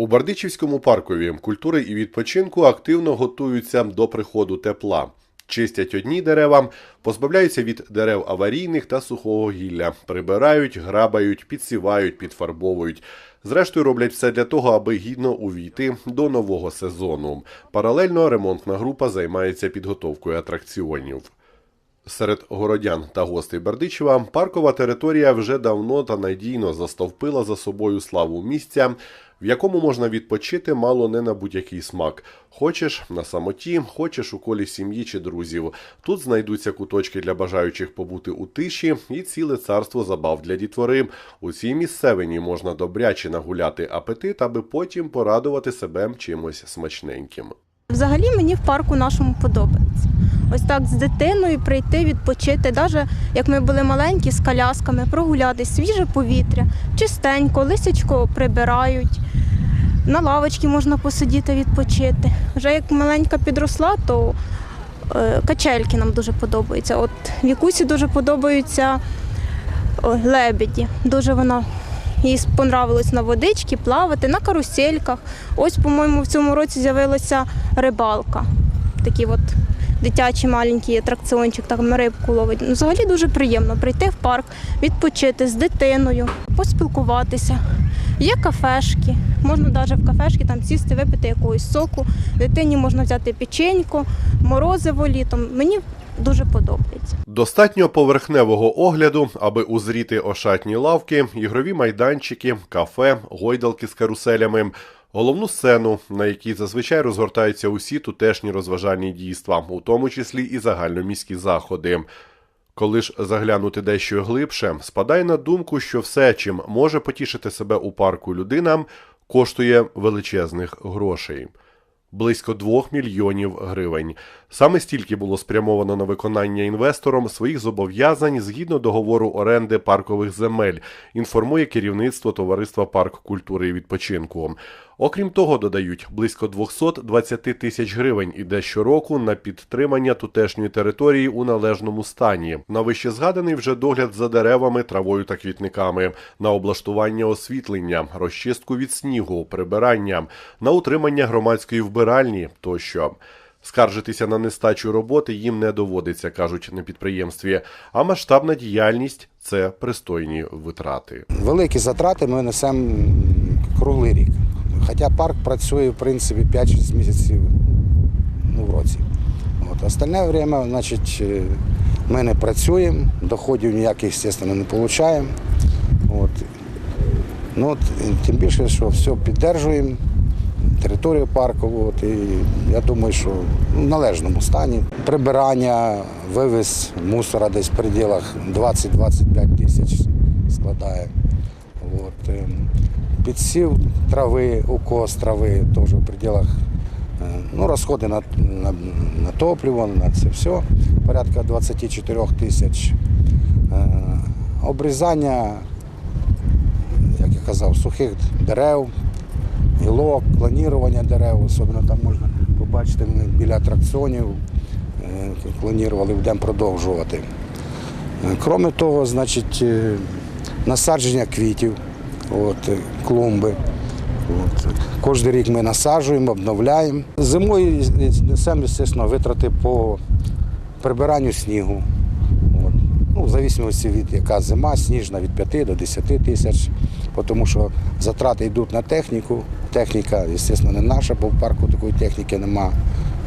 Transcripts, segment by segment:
У Бардичівському паркові культури і відпочинку активно готуються до приходу тепла. Чистять одні дерева, позбавляються від дерев аварійних та сухого гілля, прибирають, грабають, підсівають, підфарбовують. Зрештою, роблять все для того, аби гідно увійти до нового сезону. Паралельно ремонтна група займається підготовкою атракціонів. Серед городян та гостей Бердичева паркова територія вже давно та надійно застовпила за собою славу місця, в якому можна відпочити мало не на будь-який смак. Хочеш на самоті, хочеш у колі сім'ї чи друзів. Тут знайдуться куточки для бажаючих побути у тиші і ціле царство забав для дітвори. У цій місцевині можна добряче нагуляти апетит, аби потім порадувати себе чимось смачненьким. Взагалі мені в парку нашому подобається. Ось так з дитиною прийти, відпочити, навіть як ми були маленькі з колясками, прогуляти свіже повітря, чистенько, лисячко прибирають. На лавочці можна посидіти, відпочити. Вже як маленька підросла, то е, качельки нам дуже подобаються. От Вікусі дуже подобаються лебеді. Дуже вона їй понравилось на водичці, плавати, на карусельках. Ось, по-моєму, в цьому році з'явилася рибалка. Такі от дитячий маленький атракціончик, там рибку ловить. Ну, взагалі дуже приємно прийти в парк, відпочити з дитиною, поспілкуватися. Є кафешки, можна навіть в кафешки там сісти, випити якогось соку. Дитині можна взяти печеньку, морозиво літом. Мені дуже подобається. Достатньо поверхневого огляду, аби узріти ошатні лавки, ігрові майданчики, кафе, гойдалки з каруселями, головну сцену, на якій зазвичай розгортаються усі тутешні розважальні дійства, у тому числі і загальноміські заходи. Коли ж заглянути дещо глибше, спадає на думку, що все, чим може потішити себе у парку людина, коштує величезних грошей. Близько 2 мільйонів гривень. Саме стільки було спрямовано на виконання інвестором своїх зобов'язань згідно договору оренди паркових земель, інформує керівництво товариства Парк культури і відпочинку. Окрім того, додають близько 220 тисяч гривень іде щороку на підтримання тутешньої території у належному стані. На вище згаданий вже догляд за деревами, травою та квітниками, на облаштування освітлення, розчистку від снігу, прибирання, на утримання громадської вбиральні тощо. Скаржитися на нестачу роботи їм не доводиться, кажуть на підприємстві. А масштабна діяльність це пристойні витрати. Великі затрати ми несемо круглий рік. Хоча парк працює в принципі 5-6 місяців ну, в році. От. Остальне время, значить, е, ми не працюємо, доходів ніяких, звісно, не отримуємо. От. Ну, от, тим більше, що все підтримуємо, територію парку. От, і я думаю, що в належному стані. Прибирання, вивіз мусора десь в пределах 20-25 тисяч складає. Підсів трави, укос трави теж в пределах. е, Ну, розходи на, на, на топливо, на це все, порядка 24 тисяч. Е, Обрізання, як я казав, сухих дерев, гілок, клонірування дерев, особливо там можна побачити біля атракціонів, е, клонірували, будемо продовжувати. Е, Кроме того, значить, насадження квітів, от, е, клумби. От. Кожен рік ми насаджуємо, обновляємо. Зимою несемо, звісно, витрати по прибиранню снігу. От. Ну, в залежності від яка зима, сніжна від 5 до 10 тисяч, тому що затрати йдуть на техніку. Техніка, звісно, не наша, бо в парку такої техніки нема.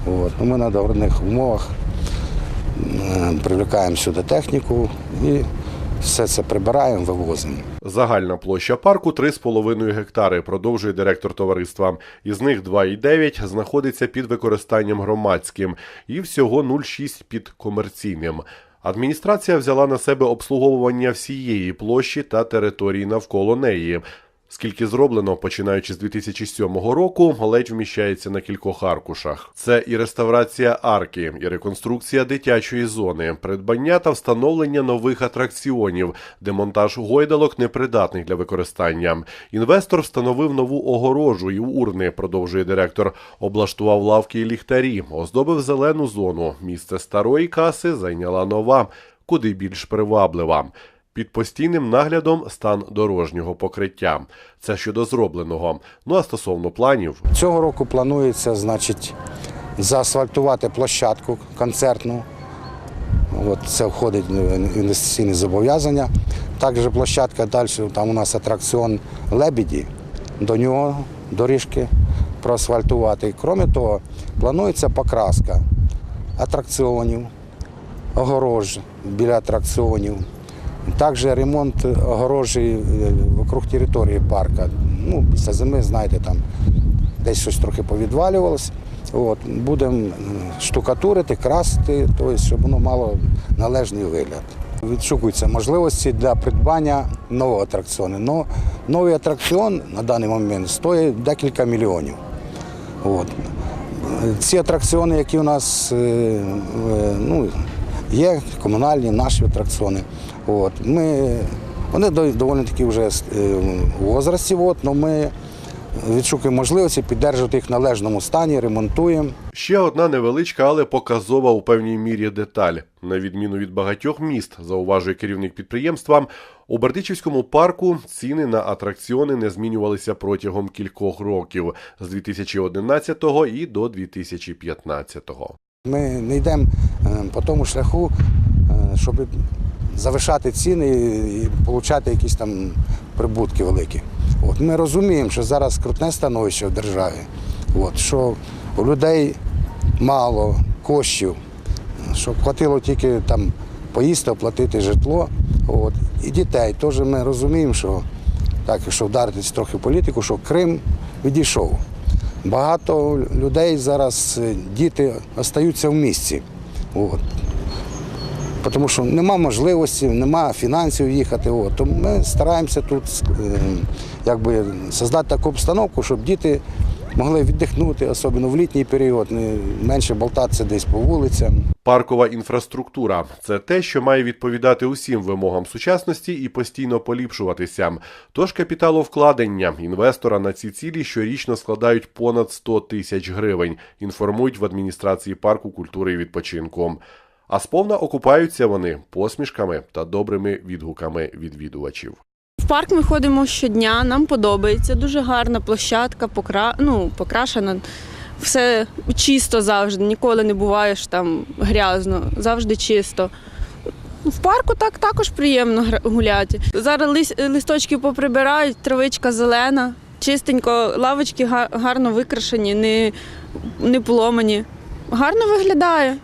От. Ну, ми на договорних умовах привлекаємо сюди техніку і все це прибираємо, вивозимо. Загальна площа парку 3,5 гектари, продовжує директор товариства. Із них 2,9 знаходиться під використанням громадським і всього 0,6 під комерційним. Адміністрація взяла на себе обслуговування всієї площі та території навколо неї. Скільки зроблено, починаючи з 2007 року, ледь вміщається на кількох аркушах. Це і реставрація арки, і реконструкція дитячої зони, придбання та встановлення нових атракціонів, демонтаж гойдалок непридатних для використання. Інвестор встановив нову огорожу і урни, продовжує директор. Облаштував лавки і ліхтарі, оздобив зелену зону. Місце старої каси зайняла нова, куди більш приваблива. Під постійним наглядом стан дорожнього покриття. Це щодо зробленого. Ну а стосовно планів, Цього року планується, значить, заасфальтувати площадку концертну. От це входить в інвестиційні зобов'язання. Також площадка далі, там у нас атракціон Лебіді, до нього доріжки проасфальтувати. Крім того, планується покраска атракціонів, огорож біля атракціонів. Також ремонт огорожі е, вокруг території парка. Ну, після зими, знаєте, там десь щось трохи повідвалювалося. Будемо штукатурити, красити, тобто, щоб воно мало належний вигляд. Відшукуються можливості для придбання нового атракціону. Но новий атракціон на даний момент стоїть декілька мільйонів. От. Ці атракціони, які у нас е, е, ну, є, комунальні, наші атракціони. От. Ми, вони доволі таки вже е, у возрасті, от, але ми відшукуємо можливості підтримувати їх в належному стані, ремонтуємо. Ще одна невеличка, але показова у певній мірі деталь. На відміну від багатьох міст, зауважує керівник підприємства, у Бердичівському парку ціни на атракціони не змінювалися протягом кількох років з 2011 і до 2015. Ми не йдемо е, по тому шляху, е, щоб завишати ціни і отримати якісь там прибутки великі. От ми розуміємо, що зараз крутне становище в державі, от, що у людей мало коштів, щоб хватило тільки там поїсти, оплатити житло. От. І дітей теж ми розуміємо, що так, якщо вдаритись трохи в політику, що Крим відійшов. Багато людей зараз, е, діти остаються в місті. От. Тому що нема можливості, нема фінансів їхати. От. Тому ми стараємося тут е, якби, создати таку обстановку, щоб діти могли віддихнути, особливо в літній період, не менше болтатися десь по вулицям. Паркова інфраструктура це те, що має відповідати усім вимогам сучасності і постійно поліпшуватися. Тож капіталовкладення інвестора на ці цілі щорічно складають понад 100 тисяч гривень. Інформують в адміністрації парку культури і відпочинку. А сповна окупаються вони посмішками та добрими відгуками відвідувачів. В парк ми ходимо щодня, нам подобається. Дуже гарна площадка, покра... ну, покрашена. Все чисто завжди, ніколи не буває що там грязно, завжди чисто. В парку так також приємно гуляти. Зараз лис- листочки поприбирають, травичка зелена, чистенько, лавочки гарно викрашені, не, не поломані. Гарно виглядає.